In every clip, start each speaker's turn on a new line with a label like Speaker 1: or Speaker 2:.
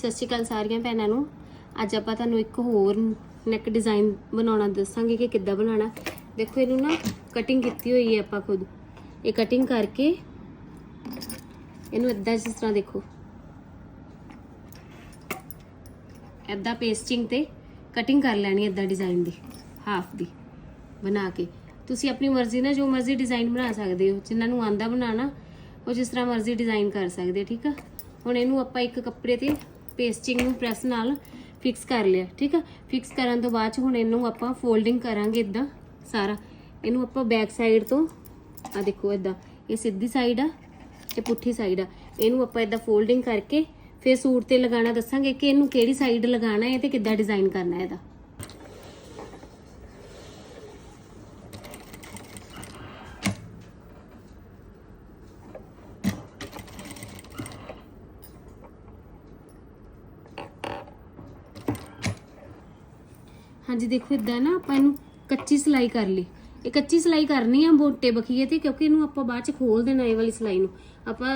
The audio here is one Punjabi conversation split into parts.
Speaker 1: ਸਤਿ ਸ਼੍ਰੀ ਅਕਾਲ ਸਾਰੀਆਂ ਭੈਣਾਂ ਨੂੰ। ਅੱਜ ਆਪਾਂ ਤੁਹਾਨੂੰ ਇੱਕ ਹੋਰ ਨੈਕ ਡਿਜ਼ਾਈਨ ਬਣਾਉਣਾ ਦੱਸਾਂਗੇ ਕਿ ਕਿੱਦਾਂ ਬਣਾਉਣਾ। ਦੇਖੋ, ਇਹਨੂੰ ਨਾ ਕਟਿੰਗ ਕੀਤੀ ਹੋਈ ਹੈ ਆਪਾਂ ਖੁਦ। ਇਹ ਕਟਿੰਗ ਕਰਕੇ ਇਹਨੂੰ ਇਦਾਂ ਜਿਸ ਤਰ੍ਹਾਂ ਦੇਖੋ। ਇਦਾਂ ਪੇਸਟਿੰਗ ਤੇ ਕਟਿੰਗ ਕਰ ਲੈਣੀ ਇਦਾਂ ਡਿਜ਼ਾਈਨ ਦੀ ਹਾਫ ਦੀ, ਬਣਾ ਕੇ। ਤੁਸੀਂ ਆਪਣੀ ਮਰਜ਼ੀ ਨਾਲ ਜੋ ਮਰਜ਼ੀ ਡਿਜ਼ਾਈਨ ਬਣਾ ਸਕਦੇ ਹੋ। ਜਿਨ੍ਹਾਂ ਨੂੰ ਆਂਦਾ ਬਣਾਉਣਾ, ਉਹ ਜਿਸ ਤਰ੍ਹਾਂ ਮਰਜ਼ੀ ਡਿਜ਼ਾਈਨ ਕਰ ਸਕਦੇ, ਠੀਕ ਆ? ਹੁਣ ਇਹਨੂੰ ਆਪਾਂ ਇੱਕ ਕੱਪੜੇ ਤੇ ਪੇਸਟਿੰਗ ਨੂੰ ਪ੍ਰੈਸ ਨਾਲ ਫਿਕਸ ਕਰ ਲਿਆ, ਠੀਕ ਆ? ਫਿਕਸ ਕਰਨ ਤੋਂ ਬਾਅਦ ਚ ਹੁਣ ਇਹਨੂੰ ਆਪਾਂ ਫੋਲਡਿੰਗ ਕਰਾਂਗੇ ਇਦਾਂ ਸਾਰਾ। ਇਹਨੂੰ ਆਪਾਂ ਬੈਕ ਸਾਈਡ ਤੋਂ ਆ ਦੇਖੋ ਇਦਾਂ ਇਹ ਸਿੱਧੀ ਸਾਈਡ ਆ ਇਹ ਪੁੱਠੀ ਸਾਈਡ ਆ। ਇਹਨੂੰ ਆਪਾਂ ਇਦਾਂ ਫੋਲਡਿੰਗ ਕਰਕੇ ਫਿਰ ਸੂਟ ਤੇ ਲਗਾਉਣਾ ਦੱਸਾਂਗੇ ਕਿ ਇਹਨੂੰ ਕਿਹੜੀ ਸਾਈਡ ਲਗਾਉਣਾ ਹੈ ਤੇ ਕਿੱਦਾਂ ਡਿਜ਼ਾਈਨ ਕਰਨਾ ਹੈ ਇਹਦਾ। ਹਾਂਜੀ, ਦੇਖੋ ਇਦਾਂ ਨਾ ਆਪਾਂ ਇਹਨੂੰ ਕੱਚੀ ਸਿਲਾਈ ਕਰ ਲਈ। ਇਹ ਕੱਚੀ ਸਿਲਾਈ ਕਰਨੀ ਆ ਮੋਟੇ ਬਖੀਏ ਤੇ, ਕਿਉਂਕਿ ਇਹਨੂੰ ਆਪਾਂ ਬਾਅਦ ਚ ਖੋਲ ਦੇਣਾ ਇਹ ਵਾਲੀ ਸਿਲਾਈ ਨੂੰ। ਆਪਾਂ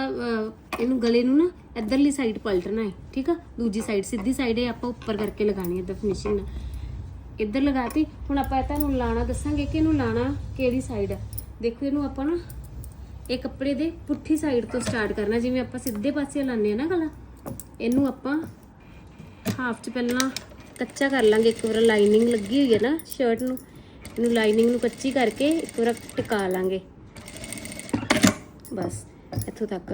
Speaker 1: ਇਹਨੂੰ ਗਲੇ ਨੂੰ ਨਾ ਇਧਰਲੀ ਸਾਈਡ ਪਲਟਣਾ ਹੈ ਠੀਕ ਆ? ਦੂਜੀ ਸਾਈਡ ਸਿੱਧੀ ਸਾਈਡ ਇਹ ਆਪਾਂ ਉੱਪਰ ਕਰਕੇ ਲਗਾਣੀ ਹੈ ਇਦਾਂ ਫਿਨਿਸ਼ਿੰਗ ਨਾਲ। ਇੱਧਰ ਲਗਾਤੀ ਹੁਣ ਆਪਾਂ ਤੁਹਾਨੂੰ ਲਾਣਾ ਦੱਸਾਂਗੇ ਕਿ ਇਹਨੂੰ ਲਾਣਾ ਕਿਹੜੀ ਸਾਈਡ ਆ। ਦੇਖੋ ਇਹਨੂੰ ਆਪਾਂ ਨਾ ਇਹ ਕੱਪੜੇ ਦੇ ਪੁੱਠੀ ਸਾਈਡ ਤੋਂ ਸਟਾਰਟ ਕਰਨਾ, ਜਿਵੇਂ ਆਪਾਂ ਸਿੱਧੇ ਪਾਸੇ ਲਾਉਂਦੇ ਆ ਨਾ ਗਲਾ। ਇਹਨੂੰ ਆਪਾਂ ਹਾਫ ਚ ਪਹਿਲਾਂ ਕੱਚਾ ਕਰ ਲਾਂਗੇ। ਇੱਕ ਵਾਰ ਲਾਈਨਿੰਗ ਲੱਗੀ ਹੋਈ ਹੈ ਨਾ ਸ਼ਰਟ ਨੂੰ। ਇਹਨੂੰ ਲਾਈਨਿੰਗ ਨੂੰ ਕੱਚੀ ਕਰਕੇ ਇੱਕ ਵਾਰ ਟਿਕਾ ਲਾਂਗੇ। ਬਸ, ਇੱਥੋਂ ਤੱਕ।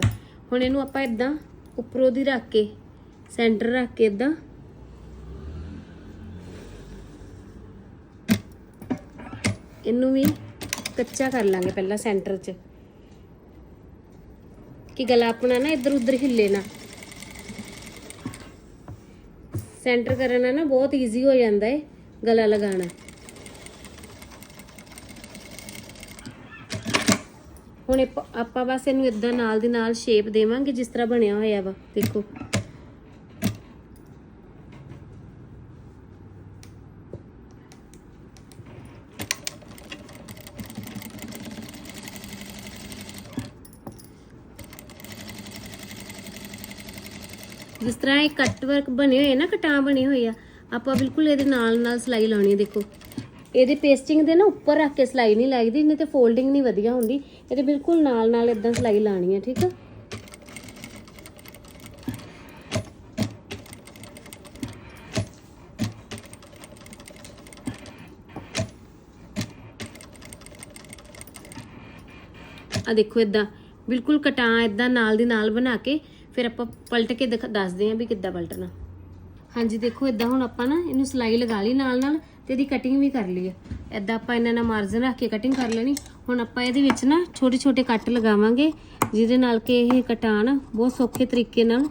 Speaker 1: ਹੁਣ ਇਹਨੂੰ ਆਪਾਂ ਇਦਾਂ ਉੱਪਰੋਂ ਦੀ ਰੱਖ ਕੇ ਸੈਂਟਰ ਰੱਖ ਕੇ ਇਦਾਂ ਇਹਨੂੰ ਵੀ ਕੱਚਾ ਕਰ ਲਾਂਗੇ ਪਹਿਲਾਂ ਸੈਂਟਰ 'ਚ। ਕਿ ਗਲਾ ਆਪਣਾ ਨਾ ਇੱਧਰ ਉੱਧਰ ਹਿੱਲੇ ਨਾ। ਸੈਂਟਰ ਕਰਨਾ ਨਾ ਬਹੁਤ ਈਜ਼ੀ ਹੋ ਜਾਂਦਾ ਹੈ ਗਲਾ ਲਗਾਉਣਾ। ਹੁਣ ਆਪਾਂ ਬਸ ਇਹਨੂੰ ਇਦਾਂ ਨਾਲ ਦੀ ਨਾਲ ਸ਼ੇਪ ਦੇਵਾਂਗੇ ਜਿਸ ਤਰ੍ਹਾਂ ਬਣਿਆ ਹੋਇਆ ਵਾ, ਦੇਖੋ। ਜਿਸ ਤਰ੍ਹਾਂ ਇਹ ਕੱਟ ਵਰਕ ਬਣੇ ਹੋਏ ਨਾ, ਕਟਾਂ ਬਣੇ ਹੋਏ ਆ, ਆਪਾਂ ਬਿਲਕੁਲ ਇਹਦੇ ਨਾਲ ਨਾਲ ਸਿਲਾਈ ਲਾਉਣੀ ਹੈ ਦੇਖੋ। ਇਹਦੇ ਪੇਸਟਿੰਗ ਦੇ ਨਾ ਉੱਪਰ ਰੱਖ ਕੇ ਸਿਲਾਈ ਨਹੀਂ ਲੱਗਦੀ, ਨਹੀਂ ਤੇ ਫੋਲਡਿੰਗ ਨਹੀਂ ਵਧੀਆ ਹੁੰਦੀ। ਇਹਦੇ ਬਿਲਕੁਲ ਨਾਲ ਨਾਲ ਇਦਾਂ ਸਿਲਾਈ ਲਾਣੀ ਹੈ ਠੀਕ ਆ? ਆ ਦੇਖੋ ਇਦਾਂ ਬਿਲਕੁਲ ਕਟਾਂ ਇਦਾਂ ਨਾਲ ਦੀ ਨਾਲ ਬਣਾ ਕੇ ਫਿਰ ਆਪਾਂ ਪਲਟ ਕੇ ਦਿਖਾ- ਦੱਸਦੇ ਆਂ ਵੀ ਕਿੱਦਾਂ ਪਲਟਣਾ। ਹਾਂਜੀ, ਦੇਖੋ ਇਦਾਂ ਹੁਣ ਆਪਾਂ ਨਾ ਇਹਨੂੰ ਸਲਾਈ ਲਗਾ ਲਈ ਨਾਲ ਨਾਲ ਤੇ ਇਹਦੀ ਕਟਿੰਗ ਵੀ ਕਰ ਲਈ ਹੈ ਇਦਾਂ ਆਪਾਂ ਇਹਨਾਂ ਨਾਲ ਮਾਰਜਨ ਰੱਖ ਕੇ ਕਟਿੰਗ ਕਰ ਲੈਣੀ। ਹੁਣ ਆਪਾਂ ਇਹਦੇ ਵਿੱਚ ਨਾ ਛੋਟੇ ਛੋਟੇ ਕੱਟ ਲਗਾਵਾਂਗੇ, ਜਿਹਦੇ ਨਾਲ ਕਿ ਇਹ ਕਟਾਣ ਬਹੁਤ ਸੌਖੇ ਤਰੀਕੇ ਨਾਲ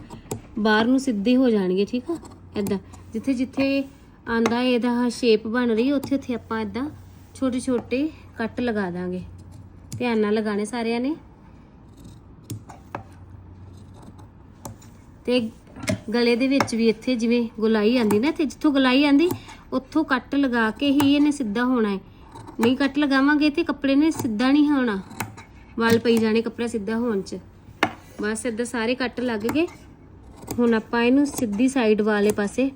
Speaker 1: ਬਾਹਰ ਨੂੰ ਸਿੱਧੇ ਹੋ ਜਾਣਗੇ, ਠੀਕ ਆ? ਇਦਾਂ ਜਿੱਥੇ ਜਿੱਥੇ ਆਂਦਾ ਇਹਦਾ ਸ਼ੇਪ ਬਣ ਰਹੀ ਉੱਥੇ ਉੱਥੇ ਆਪਾਂ ਇਦਾਂ ਛੋਟੇ ਛੋਟੇ ਕੱਟ ਲਗਾ ਦਾਂਗੇ। ਧਿਆਨ ਨਾਲ ਲਗਾਣੇ ਸਾਰਿਆਂ ਨੇ। ਤੇ ਗਲੇ ਦੇ ਵਿੱਚ ਵੀ ਇੱਥੇ ਜਿਵੇਂ ਗੁਲਾਈ ਆਂਦੀ ਨਾ ਇੱਥੇ, ਜਿੱਥੋਂ ਗੁਲਾਈ ਆਂਦੀ, ਉੱਥੋਂ ਕੱਟ ਲਗਾ ਕੇ ਹੀ ਇਹਨੇ ਸਿੱਧਾ ਹੋਣਾ ਹੈ ਨਹੀਂ ਕੱਟ ਲਗਾਵਾਂਗੇ ਤੇ ਕੱਪੜੇ ਨੇ ਸਿੱਧਾ ਨਹੀਂ ਹੋਣਾ। ਵਾਲ ਪਈ ਜਾਣੇ ਕੱਪੜਾ ਸਿੱਧਾ ਹੋਣ ਚ। ਬਸ ਇੱਦਾਂ ਸਾਰੇ ਕੱਟ ਲੱਗ ਗਏ। ਹੁਣ ਆਪਾਂ ਇਹਨੂੰ ਸਿੱਧੀ ਸਾਈਡ ਵਾਲੇ ਪਾਸੇ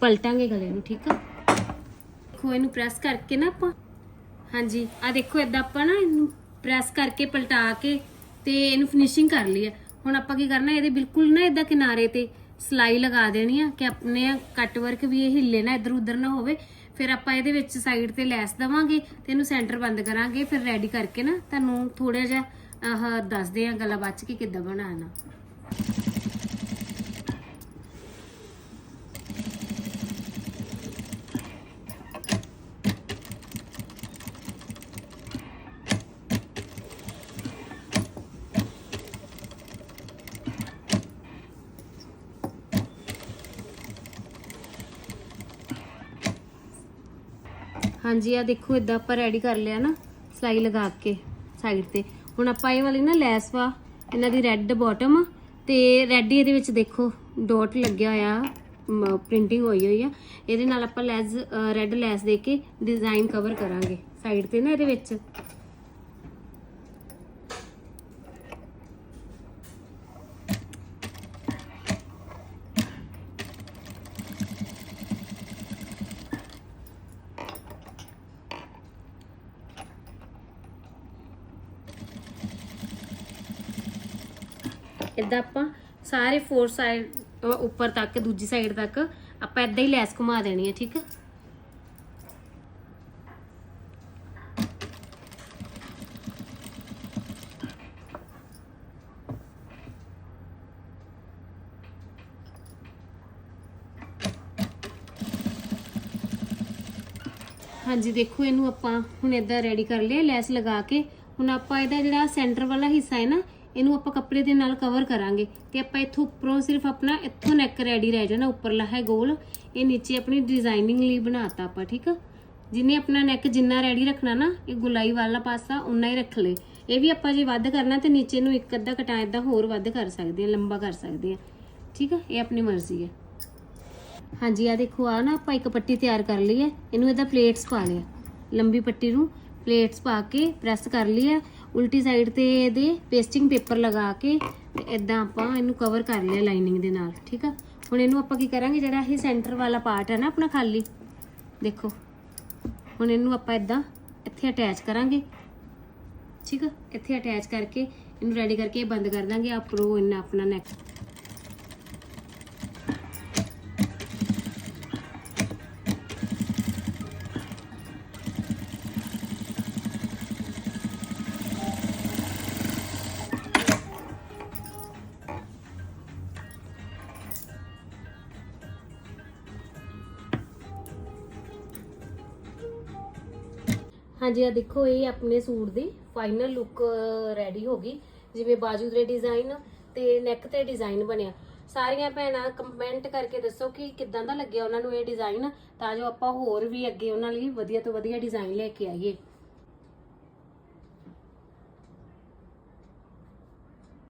Speaker 1: ਪਲਟਾਂਗੇ ਗਲੇ ਨੂੰ, ਠੀਕ ਆ? ਦੇਖੋ ਇਹਨੂੰ ਪ੍ਰੈਸ ਕਰਕੇ ਨਾ ਆਪਾਂ। ਹਾਂਜੀ ਆ ਦੇਖੋ ਇਦਾਂ ਆਪਾਂ ਨਾ ਇਹਨੂੰ ਪ੍ਰੈਸ ਕਰਕੇ ਪਲਟਾ ਕੇ ਤੇ ਇਹਨੂੰ ਫਿਨਿਸ਼ਿੰਗ ਕਰ ਲਈ ਹੈ ਹੁਣ ਆਪਾਂ ਕੀ ਕਰਨਾ, ਇਹਦੇ ਬਿਲਕੁਲ ਨਾ ਇਦਾਂ ਕਿਨਾਰੇ ਤੇ ਸਲਾਈ ਲਗਾ ਦੇਣੀ ਆ, ਕਿ ਆਪਣੇ ਕੱਟ ਵਰਕ ਵੀ ਇਹ ਹਿੱਲੇ ਨਾ, ਇਧਰ ਉਧਰ ਨਾ ਹੋਵੇ। ਫਿਰ ਆਪਾਂ ਇਹਦੇ ਵਿੱਚ ਸਾਈਡ ਤੇ ਲੈਸ ਦਵਾਂਗੇ ਤੇ ਇਹਨੂੰ ਸੈਂਟਰ ਬੰਦ ਕਰਾਂਗੇ, ਫਿਰ ਰੈਡੀ ਕਰਕੇ ਨਾ ਤੁਹਾਨੂੰ ਥੋੜਾ ਜਿਹਾ ਆਹ ਦੱਸਦੇ ਆ ਗੱਲਾਂ ਬਾਅਦ ਚ ਕਿ ਕਿੱਦਾਂ ਬਣਾਉਣਾ। ਹਾਂਜੀ ਆ ਦੇਖੋ, ਇਦਾਂ ਆਪਾਂ ਰੈਡੀ ਕਰ ਲਿਆ ਨਾ, ਸਲਾਈ ਲਗਾ ਕੇ ਸਾਈਡ ਤੇ। ਹੁਣ ਆਪਾਂ ਇਹ ਵਾਲੀ ਨਾ ਲੈਸ ਵਾ, ਇਹਨਾਂ ਦੀ ਰੈੱਡ ਬਾਟਮ ਤੇ ਰੈੱਡ ਇਹਦੇ ਵਿੱਚ ਦੇਖੋ ਡੋਟ ਲੱਗਿਆ ਹੋਇਆ ਪ੍ਰਿੰਟਿੰਗ ਹੋਈ ਹੋਈ ਆ। ਇਹਦੇ ਨਾਲ ਆਪਾਂ ਲੈਸ ਰੈੱਡ ਲੈਸ ਦੇ ਕੇ ਡਿਜ਼ਾਈਨ ਕਵਰ ਕਰਾਂਗੇ ਸਾਈਡ ਤੇ ਨਾ ਇਹਦੇ ਵਿੱਚ। ਇਦਾਂ ਆਪਾਂ ਸਾਰੇ ਫੋਰ ਸਾਈਡ ਉੱਪਰ ਤੱਕ, ਦੂਜੀ ਸਾਈਡ ਤੱਕ ਆਪਾਂ ਇਦਾਂ ਹੀ ਲੈਸ ਘੁਮਾ ਦੇਣੀ ਹੈ ਠੀਕ ਹੈ ਹਾਂਜੀ, ਦੇਖੋ ਇਹਨੂੰ ਆਪਾਂ ਹੁਣ ਇਦਾਂ ਰੈਡੀ ਕਰ ਲਿਆ, ਲੈਸ ਲਗਾ ਕੇ। ਹੁਣ ਆਪਾਂ ਇਹਦਾ ਜਿਹੜਾ ਸੈਂਟਰ ਵਾਲਾ ਹਿੱਸਾ ਹੈ ਨਾ ਇਹਨੂੰ ਆਪਾਂ ਕੱਪੜੇ ਦੇ ਨਾਲ ਕਵਰ ਕਰਾਂਗੇ ਤੇ ਆਪਾਂ ਇੱਥੋਂ ਉੱਪਰੋਂ ਸਿਰਫ ਆਪਣਾ ਇੱਥੋਂ ਨੈਕ ਰੈਡੀ ਰਹਿ ਜਾਣਾ, ਉੱਪਰਲਾ ਹੈ ਗੋਲ। ਇਹ ਨੀਚੇ ਆਪਣੀ ਡਿਜ਼ਾਈਨਿੰਗ ਲਈ ਬਣਾਤਾ ਆਪਾਂ, ਠੀਕ ਆ? ਜਿੰਨੇ ਆਪਣਾ ਨੈਕ ਜਿੰਨਾ ਰੈਡੀ ਰੱਖਣਾ ਨਾ, ਇਹ ਗੁਲਾਈ ਵਾਲਾ ਪਾਸਾ ਉਨਾ ਹੀ ਰੱਖ ਲੈ ਇਹ ਵੀ ਆਪਾਂ ਜੇ ਵੱਧ ਕਰਨਾ ਤੇ ਨੀਚੇ ਨੂੰ ਇੱਕ ਅੱਧਾ ਕਟਾ ਇਦਾਂ ਹੋਰ ਵੱਧ ਕਰ ਸਕਦੇ ਆ, ਲੰਬਾ ਕਰ ਸਕਦੇ ਆ। ਠੀਕ ਆ? ਇਹ ਆਪਣੀ ਮਰਜ਼ੀ ਹੈ ਹਾਂਜੀ ਆ ਦੇਖੋ ਆ ਨਾ ਆਪਾਂ ਇੱਕ ਪੱਟੀ ਤਿਆਰ ਕਰ ਲਈ ਹੈ ਇਹਨੂੰ ਇਹਦਾ ਪਲੇਟਸ ਪਾ ਲਿਆ। ਲੰਬੀ ਪੱਟੀ ਨੂੰ ਪਲੇਟਸ ਪਾ ਕੇ ਪ੍ਰੈਸ ਕਰ ਲਈ ਹੈ ਉਲਟੀ ਸਾਈਡ ਤੇ ਇਹਦੇ ਪੇਸਟਿੰਗ ਪੇਪਰ ਲਗਾ ਕੇ ਤੇ ਇਦਾਂ ਆਪਾਂ ਇਹਨੂੰ ਕਵਰ ਕਰ ਲਿਆ ਲਾਈਨਿੰਗ ਦੇ ਨਾਲ, ਠੀਕ ਆ? ਹੁਣ ਇਹਨੂੰ ਆਪਾਂ ਕੀ ਕਰਾਂਗੇ, ਜਿਹੜਾ ਇਹ ਸੈਂਟਰ ਵਾਲਾ ਪਾਰਟ ਹੈ ਨਾ ਆਪਣਾ ਖਾਲੀ, ਦੇਖੋ। ਹੁਣ ਇਹਨੂੰ ਆਪਾਂ ਇਦਾਂ ਇੱਥੇ ਅਟੈਚ ਕਰਾਂਗੇ, ਠੀਕ ਆ? ਇੱਥੇ ਅਟੈਚ ਕਰਕੇ ਇਹਨੂੰ ਰੈਡੀ ਕਰਕੇ ਬੰਦ ਕਰ ਦਾਂਗੇ ਆਪਰੋ ਇਹਨਾਂ ਆਪਣਾ ਨੈਕ ਹਾਂਜੀ ਆ ਦੇਖੋ, ਇਹ ਆਪਣੇ ਸੂਟ ਦੀ ਫਾਈਨਲ ਲੁੱਕ ਰੈਡੀ ਹੋ ਗਈ। ਜਿਵੇਂ ਬਾਜੂ ਦੇ ਡਿਜ਼ਾਈਨ ਤੇ ਨੈਕ ਤੇ ਡਿਜ਼ਾਈਨ ਬਣਿਆ। ਸਾਰੀਆਂ ਭੈਣਾਂ ਕਮੈਂਟ ਕਰਕੇ ਦੱਸੋ ਕਿ ਕਿੱਦਾਂ ਦਾ ਲੱਗਿਆ ਉਹਨਾਂ ਨੂੰ ਇਹ ਡਿਜ਼ਾਈਨ ਤਾਂ ਜੋ ਆਪਾਂ ਹੋਰ ਵੀ ਅੱਗੇ ਉਹਨਾਂ ਲਈ ਵਧੀਆ ਤੋਂ ਵਧੀਆ ਡਿਜ਼ਾਈਨ ਲੈ ਕੇ ਆਈਏ।